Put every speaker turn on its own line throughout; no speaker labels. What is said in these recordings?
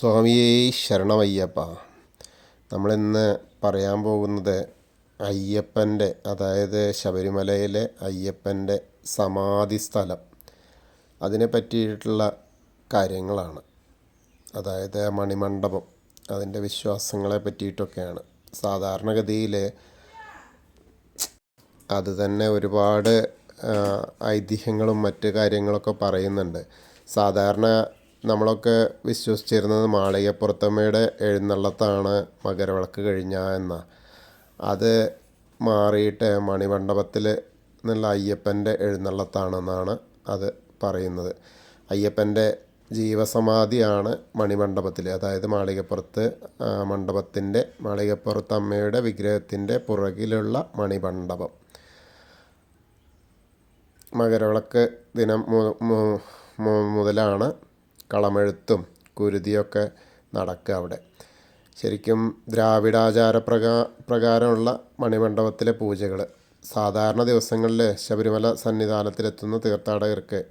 സ്വാമിയേ ശരണമയ്യപ്പ. നമ്മളിന്ന് പറയാൻ പോകുന്നത് അയ്യപ്പന്റെ അതായത് ശബരിമലയിലെ അയ്യപ്പന്റെ സമാധി സ്ഥലം. അതിനെ പറ്റിയിട്ടുള്ള കാര്യങ്ങളാണ്. അതായത് മണിമണ്ഡപം അതിന്റെ വിശ്വാസങ്ങളെ പറ്റിയിട്ടൊക്കെയാണ്. സാധാരണഗതിയിൽ അത് തന്നെ ഒരുപാട് ഐതിഹ്യങ്ങളും മറ്റ് കാര്യങ്ങളൊക്കെ പറയുന്നുണ്ട്. സാധാരണ നമ്മളൊക്കെ വിശ്വസിച്ചിരുന്നത് മാളികപ്പുറത്തമ്മയുടെ എഴുന്നള്ളത്താണ് മകരവിളക്ക് കഴിഞ്ഞ എന്ന. അത് മാറിയിട്ട് മണിമണ്ഡപത്തിൽ നിന്നുള്ള അയ്യപ്പന്റെ എഴുന്നള്ളത്താണെന്നാണ് അത് പറയുന്നത്. അയ്യപ്പന്റെ ജീവസമാധിയാണ് മണിമണ്ഡപത്തിൽ അതായത് മാളികപ്പുറത്ത് മണ്ഡപത്തിന്റെ മാളികപ്പുറത്ത് അമ്മയുടെ വിഗ്രഹത്തിന്റെ പുറകിലുള്ള മണിമണ്ഡപം. മകരവിളക്ക് ദിനം മുതലാണ് കളമെഴുത്തും കുരുതിയൊക്കെ നടക്കുക അവിടെ. ശരിക്കും ദ്രാവിഡാചാര പ്രകാ പ്രകാരമുള്ള മണിമണ്ഡപത്തിലെ പൂജകൾ സാധാരണ ദിവസങ്ങളിൽ ശബരിമല സന്നിധാനത്തിലെത്തുന്ന തീർത്ഥാടകർക്ക്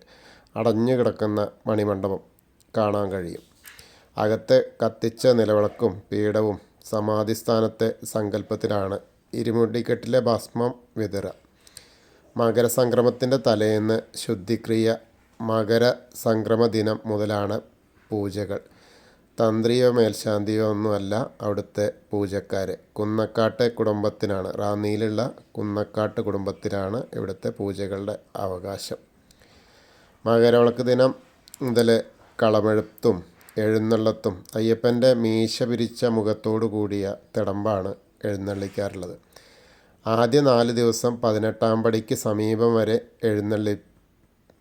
അടഞ്ഞു കിടക്കുന്ന മണിമണ്ഡപം കാണാൻ കഴിയും. അകത്ത് കത്തിച്ച നിലവിളക്കും പീഠവും സമാധിസ്ഥാനത്തെ സങ്കല്പത്തിലാണ് ഇരുമുടിക്കെട്ടിലെ ഭസ്മം വിതറുക. മകരസംക്രമത്തിന്റെ തലേന്ന് ശുദ്ധിക്രിയ മകരസംക്രമ ദിനം മുതലാണ് പൂജകൾ. തന്ത്രിയോ മേൽശാന്തിയോ ഒന്നുമല്ല അവിടുത്തെ പൂജക്കാർ കുന്നക്കാട്ട് കുടുംബത്തിനാണ് റാന്നിയിലുള്ള കുന്നക്കാട്ട് കുടുംബത്തിനാണ് ഇവിടുത്തെ പൂജകളുടെ അവകാശം. മകരവിളക്ക് ദിനം മുതൽ കളമെഴുത്തും എഴുന്നള്ളത്തും അയ്യപ്പന്റെ മീശ പിരിച്ച മുഖത്തോടു കൂടിയ തിടമ്പാണ് എഴുന്നള്ളിക്കാറുള്ളത്. ആദ്യ നാല് ദിവസം പതിനെട്ടാം പടിക്ക് സമീപം വരെ എഴുന്നള്ളി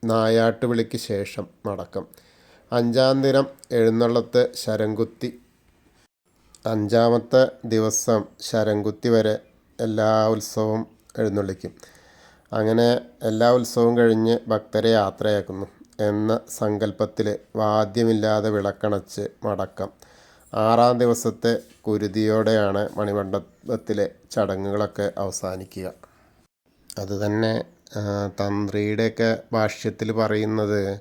നായാട്ടുവിളിക്ക് ശേഷം നടക്കും അഞ്ചാം ദിനം എഴുന്നള്ളത്ത് ശരംകുത്തി. അഞ്ചാമത്തെ ദിവസം ശരംകുത്തി വരെ എല്ലാ ഉത്സവവും എഴുന്നള്ളിക്കും. അങ്ങനെ എല്ലാ ഉത്സവവും കഴിഞ്ഞ് ഭക്തരെ യാത്രയാക്കുന്നു എന്ന സങ്കല്പത്തിൽ വാദ്യമില്ലാതെ വിളക്കണച്ച് മടക്കം. ആറാം ദിവസത്തെ കുരുതിയോടെയാണ് മണിമണ്ഡപത്തിലെ ചടങ്ങുകളൊക്കെ അവസാനിക്കുക. അത് തന്നെ ആ, തന്ത്രിയുടെയൊക്കെ ഭാഷ്യത്തിൽ പറയുന്നത്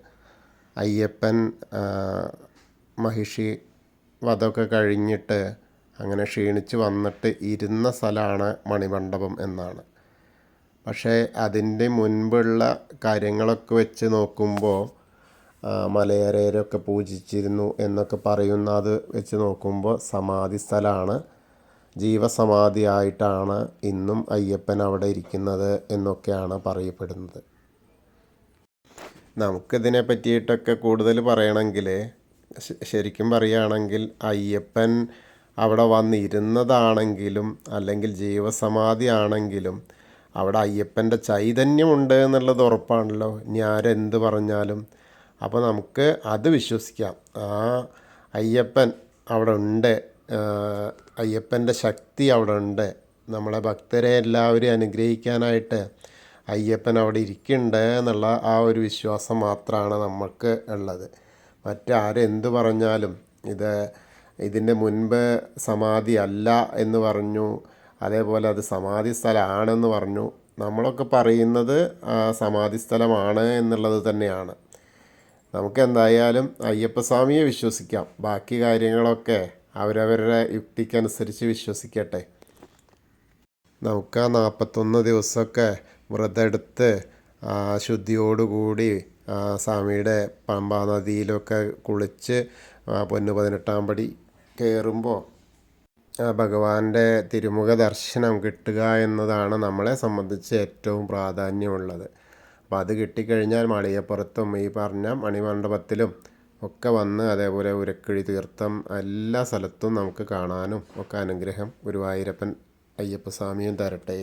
അയ്യപ്പൻ മഹിഷി വധമൊക്കെ കഴിഞ്ഞിട്ട് അങ്ങനെ ക്ഷീണിച്ച് വന്നിട്ട് ഇരുന്ന സ്ഥലമാണ് മണിമണ്ഡപം എന്നാണ്. പക്ഷേ അതിന്റെ മുൻപുള്ള കാര്യങ്ങളൊക്കെ വെച്ച് നോക്കുമ്പോൾ മലയരയരൊക്കെ പൂജിച്ചിരുന്നു എന്നൊക്കെ പറയുന്ന അത് വെച്ച് നോക്കുമ്പോൾ സമാധി സ്ഥലമാണ് ജീവസമാധിയായിട്ടാണ് ഇന്നും അയ്യപ്പൻ അവിടെ ഇരിക്കുന്നത് എന്നൊക്കെയാണ് പറയപ്പെടുന്നത്. നമുക്കിതിനെ പറ്റിയിട്ടൊക്കെ കൂടുതൽ പറയണമെങ്കിൽ ശരിക്കും പറയുകയാണെങ്കിൽ അയ്യപ്പൻ അവിടെ വന്നിരുന്നതാണെങ്കിലും അല്ലെങ്കിൽ ജീവസമാധി ആണെങ്കിലും അവിടെ അയ്യപ്പന്റെ ചൈതന്യമുണ്ട് എന്നുള്ളത് ഉറപ്പാണല്ലോ. ഇനി ആരെന്ത് പറഞ്ഞാലും. അപ്പോൾ നമുക്ക് അത് വിശ്വസിക്കാം. ആ അയ്യപ്പൻ അവിടെ ഉണ്ട് അയ്യപ്പന്റെ ശക്തി അവിടെ ഉണ്ട്. നമ്മളെ ഭക്തരെ എല്ലാവരെയും അനുഗ്രഹിക്കാനായിട്ട് അയ്യപ്പൻ അവിടെ ഇരിക്കുന്നുണ്ട് എന്നുള്ള ആ ഒരു വിശ്വാസം മാത്രമാണ് നമുക്ക് ഉള്ളത്. മറ്റാരെന്ത് പറഞ്ഞാലും ഇത് ഇതിന്റെ മുൻപ് സമാധി അല്ല എന്ന് പറഞ്ഞു അതേപോലെ അത് സമാധി സ്ഥലമാണെന്ന് പറഞ്ഞു. നമ്മളൊക്കെ പറയുന്നത് സമാധി സ്ഥലമാണ് എന്നുള്ളത് തന്നെയാണ്. നമുക്ക് എന്തായാലും അയ്യപ്പസ്വാമിയെ വിശ്വസിക്കാം. ബാക്കി കാര്യങ്ങളൊക്കെ അവരവരുടെ യുക്തിക്കനുസരിച്ച് വിശ്വസിക്കട്ടെ. നമുക്ക് ആ നാൽപ്പത്തൊന്ന് ദിവസമൊക്കെ വ്രതെടുത്ത് ശുദ്ധിയോടുകൂടി സ്വാമിയുടെ പമ്പാ നദിയിലൊക്കെ കുളിച്ച് പൊന്നു പതിനെട്ടാം പടി കയറുമ്പോൾ ഭഗവാന്റെ തിരുമുഖ ദർശനം കിട്ടുക എന്നതാണ് നമ്മളെ സംബന്ധിച്ച് ഏറ്റവും പ്രാധാന്യമുള്ളത്. അപ്പോൾ അത് കിട്ടിക്കഴിഞ്ഞാൽ മാളികപ്പുറത്തും ഈ പറഞ്ഞ മണിമണ്ഡപത്തിലും ഒക്കെ വന്ന് അതേപോലെ ഉരക്കിഴി തീർത്ഥം എല്ലാ സ്ഥലത്തും നമുക്ക് കാണാനും ഒക്കെ അനുഗ്രഹം ഗുരുവായൂരപ്പൻ അയ്യപ്പസ്വാമിയും തരട്ടെ.